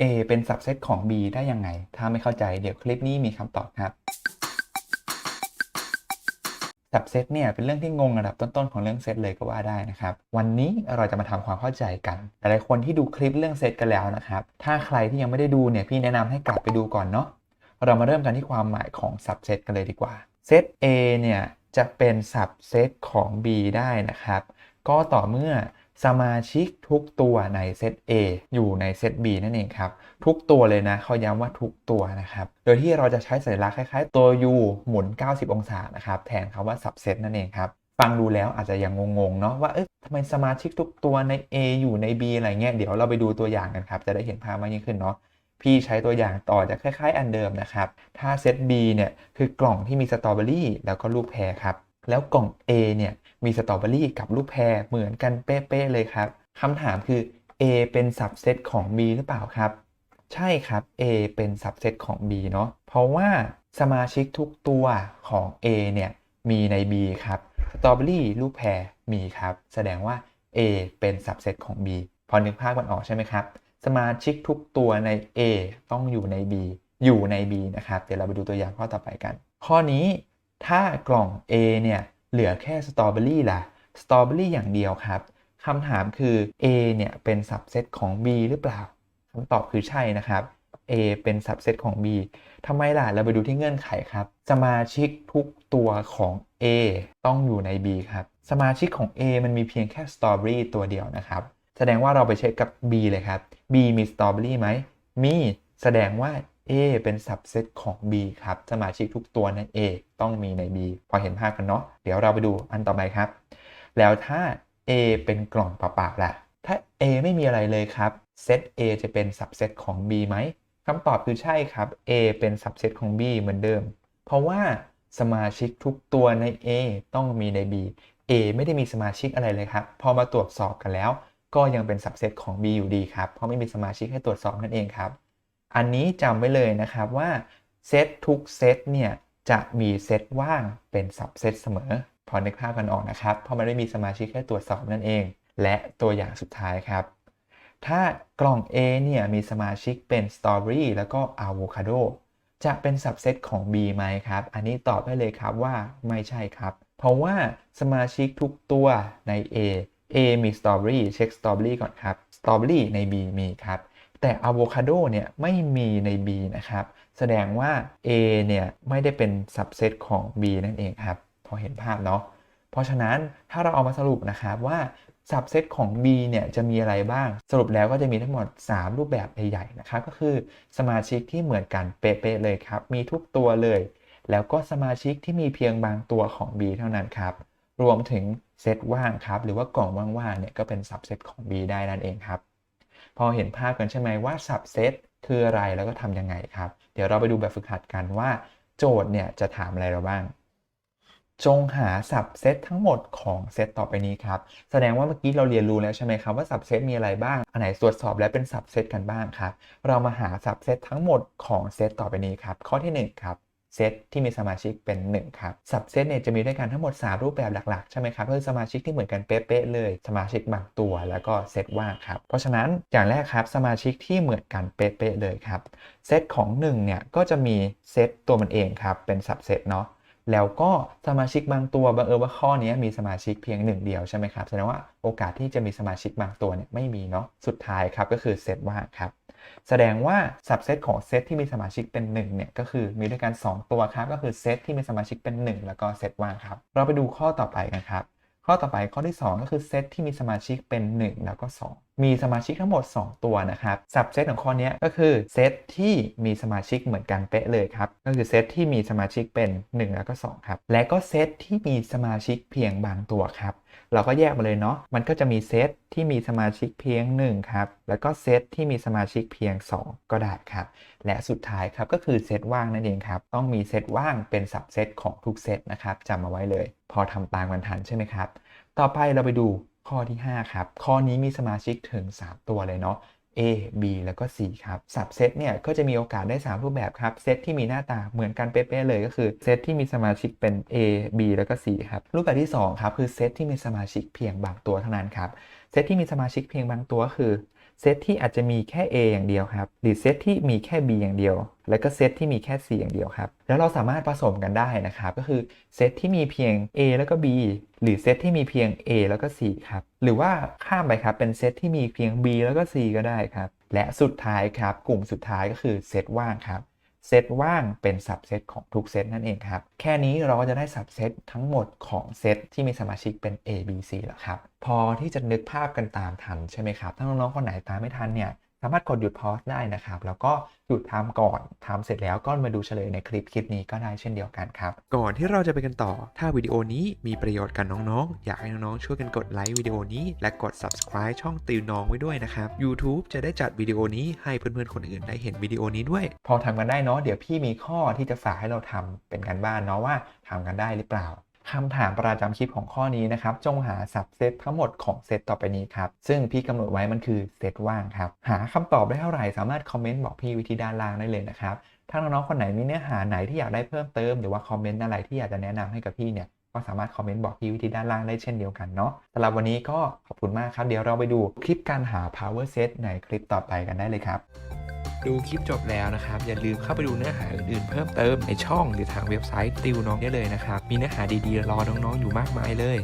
A เป็น subset ของ B ได้ยังไง ถ้าไม่เข้าใจเดี๋ยวคลิปนี้มีคำตอบครับ subset เนี่ยเป็นเรื่องที่งงระดับต้นๆของเรื่องเซตเลยก็ว่าได้นะครับ วันนี้เราจะมาทำความเข้าใจกันหลายๆคนที่ดูคลิปเรื่องเซตกันแล้วนะครับ ถ้าใครที่ยังไม่ได้ดูเนี่ยพี่แนะนำให้กลับไปดูก่อนเนาะเรามาเริ่มกันที่ความหมายของ subset กันเลยดีกว่าเซต A เนี่ยจะเป็น subset ของ B ได้นะครับ ก็ต่อเมื่อ สมาชิกทุกตัวในเซต A อยู่ในเซต B นั่นเองครับ ทุกตัวเลยนะเขาย้ำว่าทุกตัวนะครับ โดยที่เราจะใช้สัญลักษณ์คล้ายๆ ตัว U หมุน 90 องศานะครับ แทนคำว่า subset นั่นเองครับ ฟังดูแล้วอาจจะยังงงๆเนาะว่าเอ๊ะทำไมสมาชิกทุกตัวใน A อยู่ใน B อะไรเงี้ยเดี๋ยวเราไปดูตัวอย่างกันครับ จะได้เห็นภาพมากยิ่งขึ้นเนาะพี่ใช้ตัวอย่างต่อจากคล้าย ๆ อันเดิมนะครับ ถ้าเซต B เนี่ยคือกล่องที่มีสตรอเบอรี่แล้วก็ลูกแพรครับ แล้วกล่อง A เนี่ย มีสตรอเบอรี่กับลูกแพรเหมือนกันเป๊ะๆเลยครับคำถามคือ A เป็น subset ของ B หรือเปล่าครับ ใช่ครับ A เป็น subset ของ B เนาะเพราะว่าสมาชิกทุกตัวของ A เนี่ยมีใน B ครับสตรอเบอรี่ลูกแพรมีครับ แสดงว่า A เป็น subset ของ B พอนึกภาพมันออกใช่ไหมครับ สมาชิกทุกตัวใน A ต้องอยู่ใน B อยู่ใน B นะครับ เดี๋ยวเราไปดูตัวอย่างข้อต่อไปกัน ข้อนี้ถ้ากล่อง A เนี่ย เหลือแค่สตรอเบอรี่ล่ะสตรอเบอรี่อย่างเดียวครับคำถามคือ A เนี่ยเป็น subset ของ B หรือเปล่าคำตอบคือใช่นะครับ A เป็น subset ของ B ทำไมล่ะ เราไปดูที่เงื่อนไขครับ สมาชิกทุกตัวของ A ต้องอยู่ใน B ครับ สมาชิกของ A มันมีเพียงแค่สตรอเบอรี่ตัวเดียวนะครับ แสดงว่าเราไปเช็คกับ B เลยครับ B มีสตรอเบอรี่ไหม มี แสดงว่า A เป็น subset ของ B ครับสมาชิกทุกตัวใน A ต้องมีใน B พอเห็นภาพกันเนาะเดี๋ยวเราไปดูอันต่อไปครับ แล้วถ้า A เป็นกล่องเปล่าๆล่ะ ถ้า A ไม่มีอะไรเลยครับเซต A จะเป็น subset ของ B ไหมคำตอบคือใช่ครับ A เป็น subset ของ B เหมือนเดิม เพราะว่าสมาชิกทุกตัวใน A ต้องมีใน B A ไม่ได้มีสมาชิกอะไรเลยครับ พอมาตรวจสอบกันแล้ว ก็ยังเป็น subset ของ B อยู่ดีครับ เพราะไม่มีสมาชิกให้ตรวจสอบนั่นเองครับ อันนี้จำไว้เลยนะครับว่าเซตทุกเซตเนี่ยจะมีเซตว่างเป็น subset เสมอ พอนึกภาพกันออกนะครับ เพราะมันไม่มีสมาชิกให้ตรวจสอบนั่นเอง และตัวอย่างสุดท้ายครับ ถ้ากล่อง A เนี่ยมีสมาชิกเป็นสตรอเบอรี่แล้วก็อะโวคาโดจะเป็น subset ของ B ไหมครับ อันนี้ตอบได้เลยครับว่าไม่ใช่ครับ เพราะว่าสมาชิกทุกตัวใน A A มีสตรอเบอรี่เช็คสตรอเบอรี่ก่อนครับสตรอเบอรี่ใน B มีครับ แต่อะโวคาโดเนี่ยไม่มีใน B นะครับ แสดงว่า A เนี่ยไม่ได้เป็น subset ของ B นั่นเองครับ พอเห็นภาพเนาะ เพราะฉะนั้นถ้าเราเอามาสรุปนะครับว่า subset ของ B เนี่ยจะมีอะไรบ้าง สรุปแล้วก็จะมีทั้งหมด 3 รูปแบบใหญ่ๆนะครับ ก็คือสมาชิกที่เหมือนกันเป๊ะๆเลยครับ มีทุกตัวเลย แล้วก็สมาชิกที่มีเพียงบางตัวของ B เท่านั้นครับ รวมถึงเซตว่างครับ หรือว่ากล่องว่างๆเนี่ยก็เป็น subset ของ B ได้นั่นเองครับ พอเห็นภาพกันใช่ไหมว่า subset คืออะไรแล้วก็ทำยังไงครับ เดี๋ยวเราไปดูแบบฝึกหัดกันว่า โจทย์เนี่ยจะถามอะไรเราบ้าง จงหา subset ทั้งหมดของเซตต่อไปนี้ครับ แสดงว่าเมื่อกี้เราเรียนรู้แล้วใช่ไหมครับว่า subset มีอะไรบ้าง อันไหนตรวจสอบแล้วเป็น subset กันบ้างครับ เรามาหา subset ทั้งหมดของเซตต่อไปนี้ครับ ข้อที่1ครับ เซตที่มีสมาชิกเป็น 1 ครับ สับเซตเนี่ยจะมีด้วยกันทั้งหมด 3 รูปแบบหลักๆ ใช่ไหมครับก็คือสมาชิกที่เหมือนกันเป๊ะๆเลย สมาชิกบางตัวแล้วก็เซตว่างครับ เพราะฉะนั้นอย่างแรกครับสมาชิกที่เหมือนกันเป๊ะๆเลยครับ เซตของ1เนี่ยก็จะมีเซตตัวมันเองครับเป็นสับเซตเนาะ แล้วก็สมาชิกบางตัวบังเอิญว่าข้อนี้มีสมาชิกเพียงหนึ่งเดียวใช่ไหมครับแสดงว่าโอกาสที่จะมีสมาชิกบางตัวเนี่ยไม่มีเนาะสุดท้ายครับก็คือเซตว่างครับแสดงว่า subset ของเซตที่มีสมาชิกเป็น1เนี่ยก็คือมีด้วยกัน 2 ตัวครับก็คือเซตที่มีสมาชิกเป็น 1 แล้วก็เซตว่างครับ เราไปดูข้อต่อไปกันครับ ข้อต่อไปข้อที่ 2 ก็คือเซตที่มีสมาชิกเป็น 1 แล้วก็ 2 มีสมาชิกทั้งหมด 2 ตัวนะครับ subset ของข้อนี้ก็คือเซตที่มีสมาชิกเหมือนกันเป๊ะเลยครับ ก็คือเซตที่มีสมาชิกเป็น 1 แล้วก็ 2 ครับ และก็เซตที่มีสมาชิกเพียงบางตัวครับ เราก็แยกมาเลยเนาะ มันก็จะมีเซตที่มีสมาชิกเพียง 1 ครับ แล้วก็เซตที่มีสมาชิกเพียง 2 ก็ได้ครับ และสุดท้ายครับก็คือเซตว่างนั่นเองครับ ต้องมีเซตว่างเป็นสับเซตของทุกเซตนะครับจำมาไว้เลย พอทำตามกันทันใช่ไหมครับ ต่อไปเราไปดู ข้อที่ 5 ครับ ข้อนี้มีสมาชิกถึง 3 ตัวเลยเนาะ A B แล้วก็ C ครับสับเซตเนี่ยก็จะมีโอกาสได้ 3 รูปแบบครับ เซตที่มีหน้าตาเหมือนกันเป๊ะๆเลยก็คือเซตที่มีสมาชิกเป็น A B แล้วก็ C ครับ รูปแบบที่ 2 ครับ คือเซตที่มีสมาชิกเพียงบางตัวเท่านั้นครับ เซตที่มีสมาชิกเพียงบางตัวคือ เซตที่อาจจะมีแค่ A อย่างเดียวครับ หรือเซตที่มีแค่ B อย่างเดียว แล้วก็เซตที่มีแค่ C อย่างเดียวครับ แล้วเราสามารถผสมกันได้นะครับ ก็คือเซตที่มีเพียง A แล้วก็ B หรือเซตที่มีเพียง A แล้วก็ C ครับ หรือว่าข้ามไปครับ เป็นเซตที่มีเพียง B แล้วก็ C ก็ได้ครับ และสุดท้ายครับ กลุ่มสุดท้ายก็คือเซตว่างครับ เซตว่างเป็นสับเซตของทุกเซตนั่นเองครับ แค่นี้เราก็จะได้สับเซตทั้งหมดของเซตที่มีสมาชิกเป็น A B C แล้วครับ พอที่จะนึกภาพกันตามทันใช่ไหมครับ ถ้าน้องๆคนไหนตามไม่ทันเนี่ย สามารถกดหยุดพอสได้นะครับ แล้วก็หยุดทำก่อนทำเสร็จแล้วก็มาดูเฉลยในคลิปคลิปนี้ก็ได้เช่นเดียวกันครับ ก่อนที่เราจะไปกันต่อ ถ้าวิดีโอนี้มีประโยชน์กับน้องๆ อยากให้น้องๆ ช่วยกันกดไลค์วิดีโอนี้และกด subscribe ช่องติวน้องไว้ด้วยนะครับ YouTube จะได้จัดวิดีโอนี้ให้เพื่อนๆ คนอื่นได้เห็นวิดีโอนี้ด้วย พอทำกันได้เนาะเดี๋ยวพี่มีข้อที่จะฝากให้เราทำเป็นการบ้านเนาะว่าทำกันได้หรือเปล่า คำถามประจำคลิปของข้อนี้นะครับ จงหาสับเซตทั้งหมดของเซตต่อไปนี้ครับ ซึ่งพี่กำหนดไว้มันคือเซตว่างครับ หาคำตอบได้เท่าไหร่สามารถคอมเมนต์บอกพี่วิธีด้านล่างได้เลยนะครับ ถ้าน้องๆคนไหนมีเนื้อหาไหนที่อยากได้เพิ่มเติม หรือว่าคอมเมนต์อะไรที่อยากจะแนะนำให้กับพี่เนี่ยก็สามารถคอมเมนต์บอกพี่วิธีด้านล่างได้เช่นเดียวกันเนาะสำหรับวันนี้ก็ขอบคุณมากครับ เดี๋ยวเราไปดูคลิปการหา power set ในคลิปต่อไปกันได้เลยครับ ดูคลิปจบแล้วนะครับ อย่าลืมเข้าไปดูเนื้อหาอื่นๆ เพิ่มเติมในช่องหรือทางเว็บไซต์ติวน้องได้เลยนะครับ มีเนื้อหาดีๆ รอน้องๆอยู่มากมายเลย